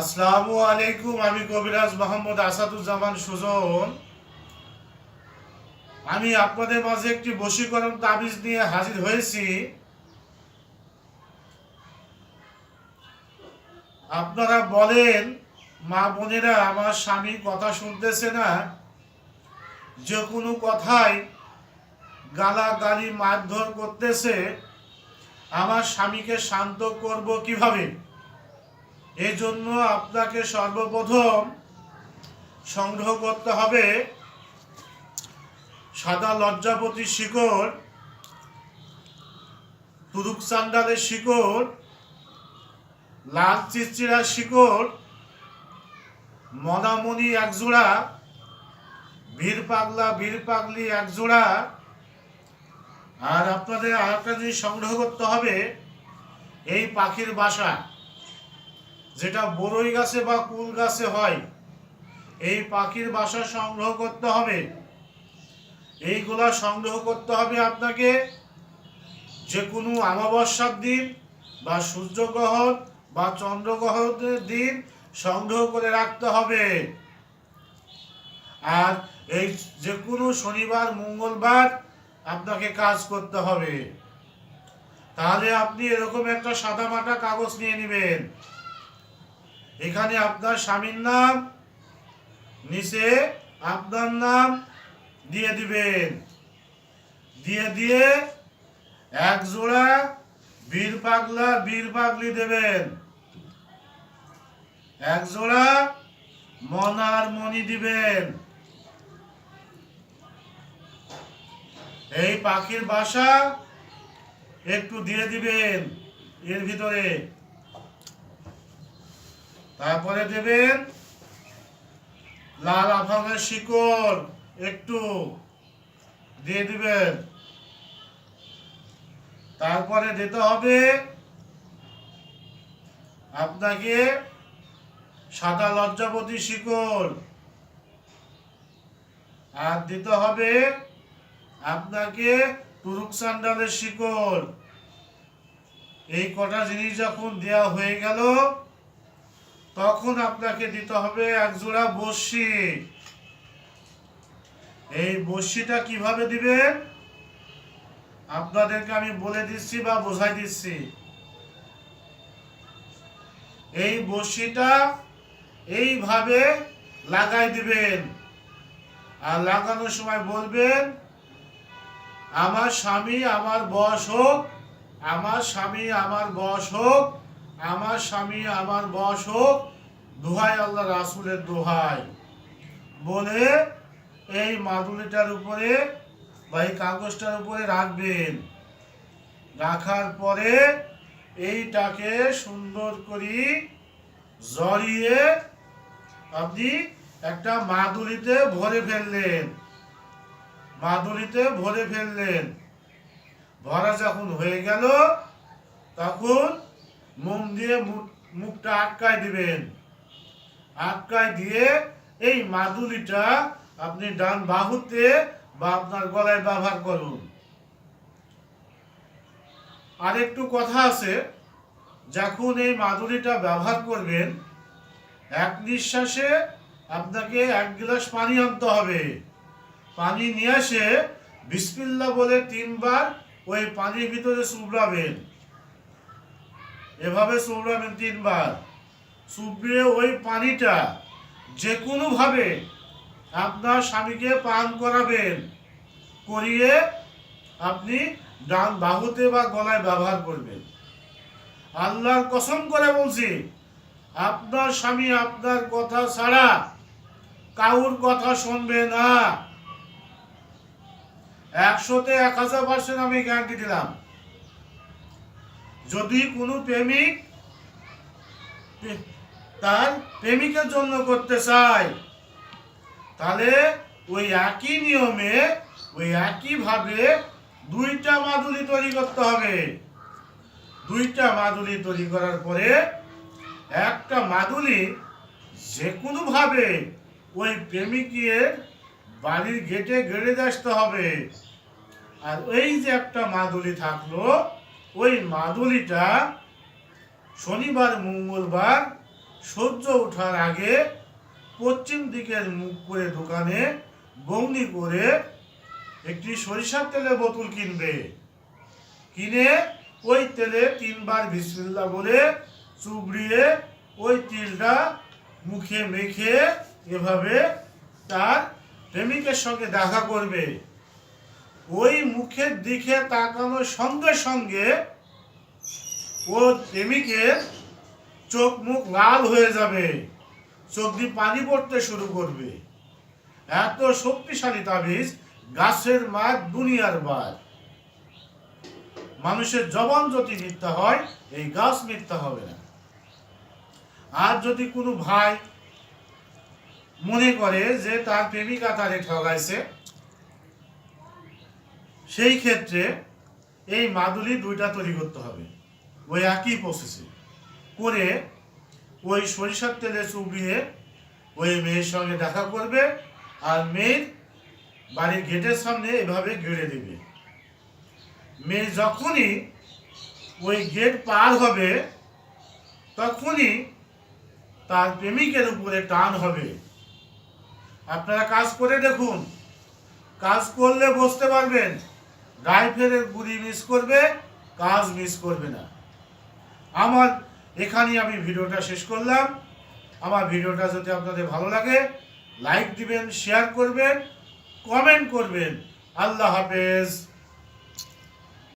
আসসালামু আলাইকুম, আমি কবিরাজ মোহাম্মদ আসাদুজ্জামান সুজন। আমি আপনাদের মাঝে একটি বশীকরণ তাবিজ নিয়ে হাজির হয়েছি। আপনারা বলেন, মা বোনেরা আমার স্বামী কথা শুনতেছে না। যে কোনো কথায় গালাগালি মারধর করতেছে। আমার স্বামীকে শান্ত করব কীভাবে? এই জন্য আপনাকে সর্বপ্রথম সংগ্রহ করতে হবে সাদা লজ্জাপতি শিকড়, তুরুক সান্ডালের শিকড়, লাল চিচিরা শিকড় মনামণি এক জোড়া, বীর পাগলা, বীর পাগলি এক জোড়া। আর আপনাদের আরেকটা জিনিস সংগ্রহ করতে হবে, এই পাখির বাসা। যেটা বড়ই গাছে বা কুল গাছে হয়, এই পাখির বাসা সংগ্রহ করতে হবে। এইগুলা সংগ্রহ করতে হবে আপনাকে। যে কোনো অমাবস্যার দিন বা সূর্যগ্রহণ বা চন্দ্রগ্রহণের দিন সংগ্রহ করে রাখতে হবে। আর এই যে কোনো শনিবার, মঙ্গলবার আপনাকে কাজ করতে হবে। তাহলে আপনি এরকম একটা সাদা মাটা কাগজ নিয়ে নেবেন। এখানে আপনার স্বামীর নাম, নিচে আপনার নাম দিয়ে দিবেন। দিয়ে দিয়ে এক জোড়া বীর পাগলা, বীর পাগলি দেবেন। এক জোড়া মনার মণি দিবেন। এই পাখির বাসা একটু দিয়ে দিবেন এর ভিতরে। তারপরে দেবেন লাল আফামের শিকড় একটু দিয়ে দিবেন। তারপরে দিতে হবে আপনাকে সাদা লজ্জাপতি শিকড় আর দিতে হবে আপনাকে তুরুক সান্ডালের শিকড় এই কটা জিনিস যখন দেওয়া হয়ে গেল তখন আপনাকে দিতে হবে এক জোড়া বড়শি। এই বড়শিটা কীভাবে দিবেন? আপনাদেরকে আমি বলে দিচ্ছি বা বোঝাই দিচ্ছি। এই বড়শিটা এইভাবে লাগাই দিবেন। আর লাগানোর সময় বলবেন, আমার স্বামী আমার বয়স হোক, আমার স্বামী আমার বয়স হোক আমার স্বামী আমার বয়স হোক, দোহাই আল্লাহ রাসুলের দোহাই। বলে এই মাদুলিটার উপরে বা এই কাগজটার উপরে রাখবেন। রাখার পরে এইটাকে সুন্দর করে জড়িয়ে আপনি একটা মাদুলিতে ভরে ফেললেন। মাদুলিতে ভরে ফেললেন। ভরা যখন হয়ে গেল, তখন মোম দিয়ে মুখ- মুখটা আটকায় দিবেন। আটকায় দিয়ে এই মাদুলিটা আপনি ডান বাহুতে বা আপনার গলায় ব্যবহার করুন। আর একটু কথা আছে, যখন এই মাদুলিটা ব্যবহার করবেন, এক নিঃশ্বাসে আপনাকে এক গ্লাস পানি আনতে হবে। পানি নিয়ে এসে বিসমিল্লা বলে তিনবার ওই পানির ভিতরে চুবড়াবেন এভাবে চুবড়াবেন তিনবার। চুবড়ে ওই পানিটা যে কোনোভাবে আপনার স্বামীকে পান করাবেন, করিয়ে আপনি ডান বাহুতে বা গলায় ব্যবহার করবেন। আল্লাহর কসম করে বলছি, আপনার স্বামী আপনার কথা ছাড়া কাউর কথা শুনবে না। একশোতে এক হাজার পার্সেন্ট আমি গ্যারান্টি দিলাম। যদি কোনো প্রেমিক তার প্রেমিকের জন্য করতে চায়, তাহলে ওই একই নিয়মে, ওই একইভাবে দুইটা মাদুলি তৈরি করতে হবে। দুইটা মাদুলি তৈরি করার পরে একটা মাদুলি যে কোনোভাবে ওই প্রেমিকের বাড়ির গেটে গেড়ে আসতে হবে। আর এই যে একটা মাদুলি থাকল ওই মাদুলিটা শনিবার, মঙ্গলবার সূর্য ওঠার আগে পশ্চিম দিকের মুখ করে দোকানে গমনি করে একটি সরিষার তেলের বোতল কিনবে। কিনে ওই তেলে তিনবার বিসমিল্লা বলে চুবড়িয়ে ওই তিলটা মুখে মেখে এভাবে তার প্রেমিকের সঙ্গে দেখা করবে। ওই মুখের দিকে তাকানোর সঙ্গে সঙ্গে ও প্রেমিকের চোখ মুখ লাল হয়ে যাবে। চোখ দিয়ে পানি পড়তে শুরু করবে। এত শক্তিশালী তাবিজ গাছের মাছ দুনিয়ার বাদ মানুষের জবান যদি মিথ্যা হয়, এই গাছ মিথ্যা হবে না। আর যদি কোনো ভাই মনে করে যে তার প্রেমিকা তারে ঠগাইছে সেই ক্ষেত্রে এই মাদুলি দুইটা তৈরি করতে হবে। ওই একই প্রসেসে করে ওই সরিষার তেলে চুবিয়ে ওই মেয়ের সঙ্গে দেখা করবে আর মেয়ের বাড়ির গেটের সামনে এভাবে গেড়ে দেবে। মেয়ে যখনই ওই গেট পার হবে, তখনই তার প্রেমিকের উপরে টান হবে। আপনারা কাজ করে দেখুন। কাজ করলে বুঝতে পারবেন। রাইফেলের গুলি মিস করবে, কাজ মিস করবে না। আমার, এখানেই আমি ভিডিওটা শেষ করলাম। আমার ভিডিওটা যদি আপনাদের ভালো লাগে লাইক দিবেন শেয়ার করবেন কমেন্ট করবেন। আল্লাহ হাফেজ।